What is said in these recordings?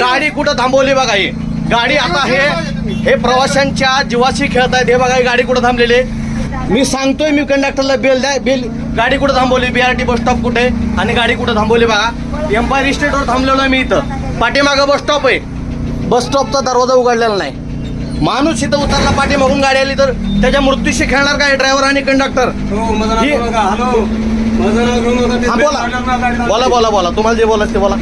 गाडी कुठं थांबवली बघा ही. गाडी आता हे हे प्रवाशांच्या जीवाशी खेळत आहेत. हे बघा ही गाडी कुठं थांबलेली आहे. मी सांगतोय मी कंडक्टरला बेल द्या. बेल गाडी कुठं थांबवली? बीआरटी बस स्टॉप कुठे? आणि गाडी कुठं थांबवली बघा? एम्पायर इस्टेटवर थांबलेलो आहे मी इथं. पाठीमागं बस स्टॉप आहे. बस स्टॉपचा दरवाजा उघडलेला नाही. माणूस इथं उतरला पाठीमागून गाडी आली तर त्याच्या मृत्यूशी खेळणार काय ड्रायव्हर आणि कंडक्टर हो बोला बोला बोला. तुम्हाला जे बोलायचं ते बोला.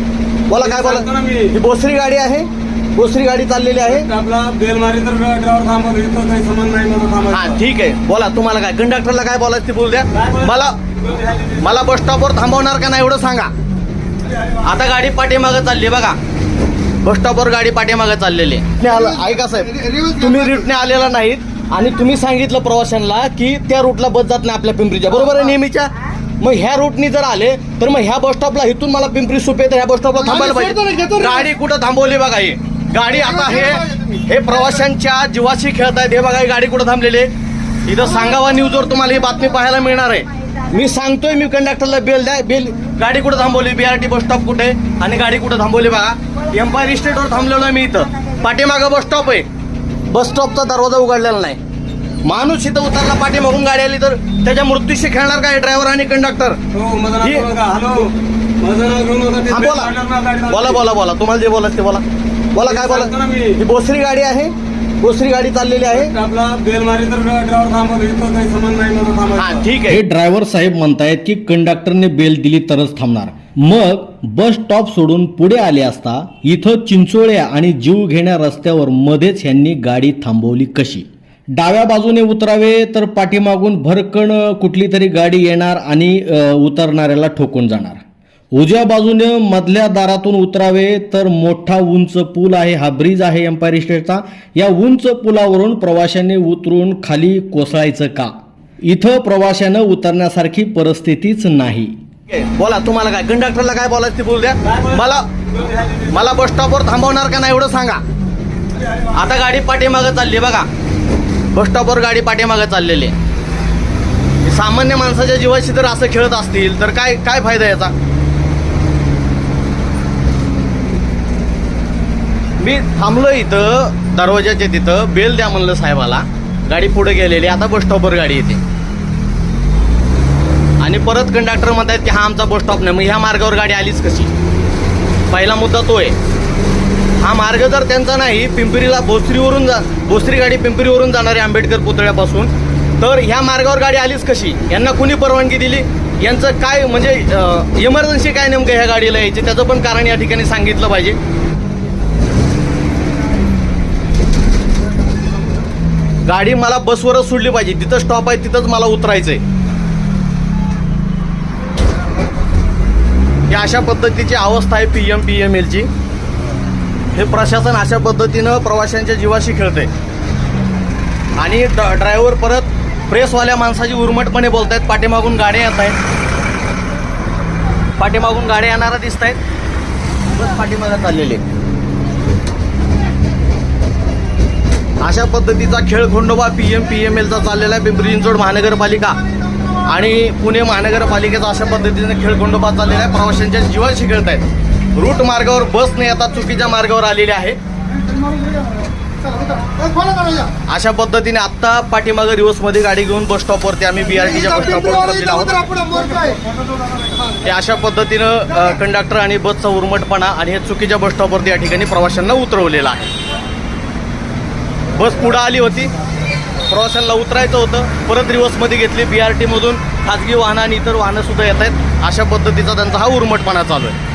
बोला काय बोला. ही बोसरी गाडी आहे. बोसरी गाडी चाललेली आहे. आपला बेल मारी तर ड्रायव्हर थांबवतो इथं काही संबंध नाही माझं हा ठीक आहे. बोला तुम्हाला काय? कंडक्टरला काय बोलायचं ते बोल द्या. मला मला बस स्टॉपवर थांबवणार का नाही एवढं सांगा. आता गाडी पाठीमागं चालली आहे बघा. बस स्टॉपवर गाडी पाठीमागं चाललेली आहे. नाही आलं- ऐका साहेब तुम्ही रूटने आलेला नाहीत आणि तुम्ही सांगितलं प्रवाशांना की त्या रूटला बस जात नाही आपल्या पिंपरीच्या. बरोबर आहे नेहमीच्या? मग ह्या रूटनी जर आले तर मग ह्या बस स्टॉपला इथून मला पिंपरी सुप येतं ह्या बस स्टॉपला थांबायला पाहिजे. गाडी कुठं थांबवली बघा ही. गाडी आता हे हे प्रवाशांच्या जीवाशी खेळत आहेत. हे बघा ही गाडी कुठं थांबलेली आहे. इथं सांगावा न्यूजवर तुम्हाला ही बातमी पाहायला मिळणार आहे. मी सांगतोय मी कंडक्टरला बेल द्या. बेल गाडी कुठं थांबवली? बीआरटी बस स्टॉप कुठे? आणि गाडी कुठं थांबवली बघा. एम्पायर इस्टेटवर थांबलेलो आहे मी इथं. पाठीमागं बस स्टॉप आहे. बस स्टॉपचा दरवाजा उघडलेला नाही. माणूस इथं उतरला पाठीमागून गाडी आली तर त्याच्या मृत्यूशी खेळणार काय ड्रायव्हर आणि कंडक्टर हो ही- हा बेल. बोला बोला बोला बोला. तुम्हाला जे बोलायचं ते बोला. बोला काय सांगतो ना बोला मी. ही बोसरी गाडी आहे. बोसरी गाडी चाललेली आहे. आपला बेल मारी तर ड्रायव्हर थांबवतो इथं काही संबंध नाही माझं हा थांबायचं ठीक हे आहे ड्रायव्हर साहेब म्हणतायत की कंडक्टरने बेल दिली तरच थांबणार. मग बस स्टॉप सोडून पुढे आले असता इथं चिंचोळ्या आणि जीव घेण्या रस्त्यावर मध्येच ह्यांनी गाडी थांबवली कशी? डाव्या बाजूने उतरावे तर पाठीमागून भरकण कुठली तरी गाडी येणार आणि उतरणाऱ्याला ठोकून जाणार. उजव्या बाजूने मधल्या दारातून उतरावे तर मोठा उंच पूल आहे. हा ब्रिज आहे एम्पायर स्टेटचा या उंच पुलावरून प्रवाशांनी उतरून खाली कोसळायचं का? इथं प्रवाशानं उतरण्यासारखी परिस्थितीच नाही. बोला तुम्हाला काय? कंडक्टरला काय बोलायचं ते बोल द्या. मला मला बस स्टॉपवर थांबवणार का नाही एवढं सांगा. आता गाडी पाठीमागं चालली बघा. बस स्टॉपवर गाडी पाठीमागं चाललेली आहे. सामान्य माणसाच्या जीवाशी जर असं खेळत असतील तर काय काय फायदा याचा? मी थांबलो इथं दरवाजाच्या तिथं बेल द्या म्हणलं साहेबाला. गाडी पुढे गेलेली आता बस स्टॉपवर गाडी येते. आणि परत कंडक्टर म्हणतात की हा आमचा बस स्टॉप नाही. मग ह्या मार्गावर गाडी आलीच कशी? पहिला मुद्दा तो आहे. हा मार्ग जर त्यांचा नाही पिंपरीला भोसरीवरून जा भोसरी गाडी पिंपरीवरून जाणारी आंबेडकर पुतळ्यापासून तर ह्या मार्गावर गाडी आलीच कशी? यांना कुणी परवानगी दिली? यांचं काय म्हणजे इमर्जन्सी काय नेमकं ह्या गाडीला यायची? त्याचं पण कारण या ठिकाणी सांगितलं पाहिजे. गाडी मला बसवरच सोडली पाहिजे. जिथं स्टॉप आहे तिथंच मला उतरायचंय. अशा पद्धतीची अवस्था आहे पी एम पी एम एलची हे प्रशासन अशा पद्धतीनं प्रवाशांच्या जीवाशी खेळते आणि ड्रायव्हर परत प्रेसवाल्या माणसाची उर्मटपणे बोलत आहेत पाठीमागून गाड्या येत आहेत पाठीमागून गाड्या येणारा दिसत आहेत बस पाठीमागे चाललेले. अशा पद्धतीचा खेळ Khandoba P M P M एलचा चाललेला आहे पिंपरी चिंचवड महानगरपालिका. आणि पुणे महानगरपालिकेचा अशा पद्धतीने खेळ खंडोबा चाललेला आहे. प्रवाशांच्या जीवाशी खेळत आहेत रूट मार्गावर बस न येता चुकीच्या मार्गावर आलेली आहे. अशा पद्धतीने आत्ता पाठीमागं रिवर्समध्ये गाडी घेऊन बस स्टॉपवरती आम्ही बीआरटीच्या बस स्टॉपवर आहोत. हे अशा पद्धतीनं कंडक्टर आणि बसचा उर्मटपणा आणि हे चुकीच्या बस स्टॉपवरती या ठिकाणी प्रवाशांना उतरवलेलं आहे. बस पुढं आली होती. प्रवाशांना उतरायचं होतं. परत रिवर्समध्ये घेतली बी आर टीमधून खाजगी वाहनं आणि इतर वाहनं सुद्धा येत आहेत. अशा पद्धतीचा त्यांचा हा उर्मटपणा चालू आहे.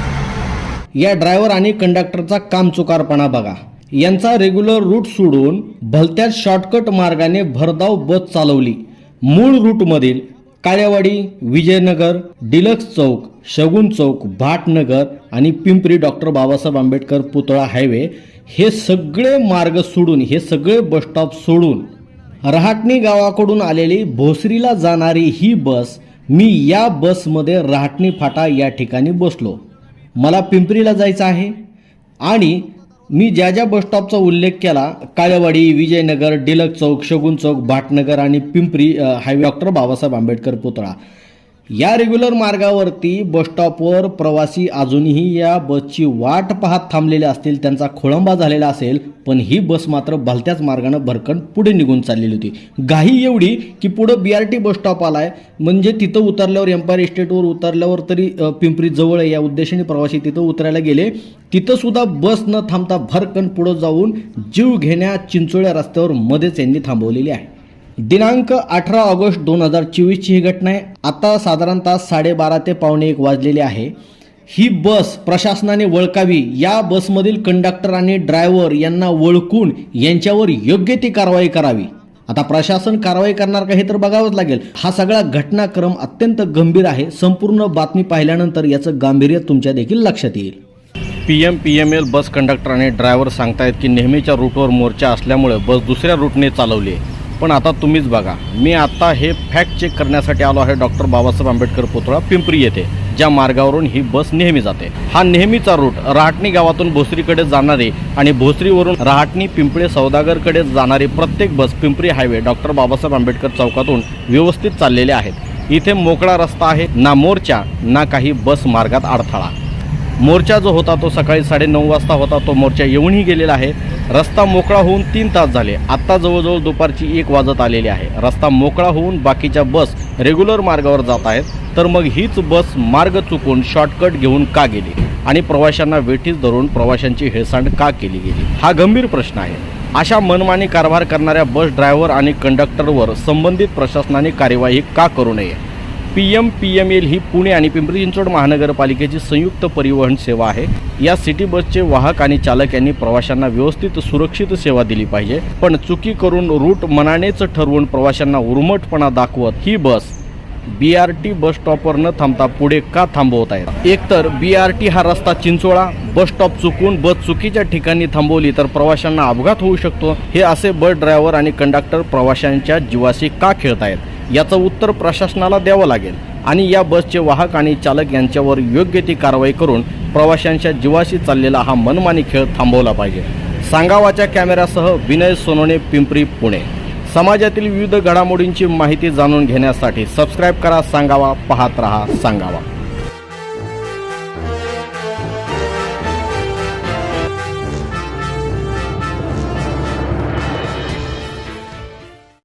या ड्रायव्हर आणि कंडक्टरचा कामचुकारपणा बघा. यांचा रेग्युलर रूट सोडून भलत्याच शॉर्टकट मार्गाने भरधाव बस चालवली. मूळ रूटमधील काळेवाडी विजयनगर डिलक्स चौक शगुन चौक भाटनगर आणि पिंपरी डॉक्टर बाबासाहेब आंबेडकर पुतळा हायवे हे सगळे मार्ग सोडून हे सगळे बस स्टॉप सोडून रहाटणी गावाकडून आलेली भोसरीला जाणारी ही बस मी या बसमध्ये रहाटणी फाटा या ठिकाणी बसलो. मला पिंपरीला जायचं आहे. आणि मी ज्या ज्या बसस्टॉपचा उल्लेख केला काळेवाडी विजयनगर डिलक चौक शगुन चौक भाटनगर आणि पिंपरी हायवे डॉक्टर बाबासाहेब आंबेडकर पुतळा. या रेग्युलर मार्गावरती बसस्टॉपवर प्रवासी अजूनही या बसची वाट पाहत थांबलेले असतील त्यांचा खोळंबा झालेला असेल पण ही बस मात्र भलत्याच मार्गानं भरकन पुढे निघून चाललेली होती. घाई एवढी की पुढं B R T bus stop आलाय म्हणजे तिथं उतरल्यावर एम्पायर इस्टेटवर उतरल्यावर तरी पिंपरी जवळ आहे या उद्देशाने प्रवासी तिथं उतरायला गेले. तिथं सुद्धा बस न थांबता भरकन पुढं जाऊन जीव घेण्या चिंचोळ्या रस्त्यावर मध्येच यांनी थांबवलेली आहे. दिनांक अठरा ऑगस्ट दोन हजार चोवीसची ही घटना आहे. आता साधारणतः साडेबारा ते पावणे एक वाजलेली आहे. ही बस प्रशासनाने वळकावी. या बसमधील कंडक्टर आणि ड्रायव्हर यांना ओळखून यांच्यावर योग्य ती कारवाई करावी. आता प्रशासन कारवाई करणार का हे तर बघावंच लागेल. हा सगळा घटनाक्रम अत्यंत गंभीर आहे. संपूर्ण बातमी पाहिल्यानंतर याचं गांभीर्य तुमच्या देखील लक्षात येईल. P M P M L bus conductor आणि ड्रायव्हर सांगतायत की नेहमीच्या रूटवर मोर्चा असल्यामुळे बस दुसऱ्या रूटने चालवली आहे. पण आता तुम्हीच बघा. मी आता हे फॅक्ट चेक करण्यासाठी आलो आहे डॉक्टर बाबासाहेब आंबेडकर पुतळा पिंपरी येथे ज्या मार्गावरून ही बस नेहमी जाते. हा नेहमीचा रूट रहाटणी गावातून भोसरीकडे जाणारी आणि भोसरीवरून रहाटणी पिंपळे सौदागरकडे जाणारी प्रत्येक bus Pimpri highway doctor Babasaheb Ambedkar चौकातून व्यवस्थित चाललेले आहेत. इथे मोकळा रस्ता आहे ना मोर्चा ना काही बस मार्गात अडथळा. मोर्चा जो होता तो सकाळी साडेनऊ वाजता होता तो मोर्चा येऊनही गेलेला आहे. रस्ता मोकळा होऊन तीन तास झाले. आत्ता जवळजवळ दुपारची एक वाजत आलेली आहे. रस्ता मोकळा होऊन बाकीच्या बस रेग्युलर मार्गावर जात आहेत. तर मग हीच बस मार्ग चुकून शॉर्टकट घेऊन का गेली? आणि प्रवाशांना वेठीस धरून प्रवाशांची हेळसांड का केली गेली? हा गंभीर प्रश्न आहे. अशा मनमानी कारभार करणाऱ्या बस ड्रायव्हर आणि कंडक्टरवर संबंधित प्रशासनाने कार्यवाही का करू नये? P M P M L ही पुणे आणि पिंपरी चिंचवड महानगरपालिकेची संयुक्त परिवहन सेवा आहे. या सिटी बसचे वाहक आणि चालक यांनी प्रवाशांना व्यवस्थित सुरक्षित सेवा दिली पाहिजे. पण चुकी करून रूट मनानेच ठरवून प्रवाशांना उर्मटपणा दाखवत ही बस बी आर टी बस स्टॉपवर न थांबता पुढे का थांबवत आहेत एकतर बी आर टी हा रस्ता चिंचोळा बस स्टॉप चुकून बस चुकीच्या ठिकाणी थांबवली तर प्रवाशांना अपघात होऊ शकतो. हे असे बस ड्रायव्हर आणि कंडक्टर प्रवाशांच्या जीवाशी का खेळत आहेत याचं उत्तर प्रशासनाला द्यावं लागेल आणि या बसचे वाहक आणि चालक यांच्यावर योग्य ती कारवाई करून प्रवाशांच्या जीवाशी चाललेला हा मनमानी खेळ थांबवला पाहिजे. सांगावाच्या कॅमेऱ्यासह विनय सोनोने पिंपरी पुणे. समाजातील विविध घडामोडींची माहिती जाणून घेण्यासाठी सबस्क्राईब करा सांगावा पाहत रहा सांगावा.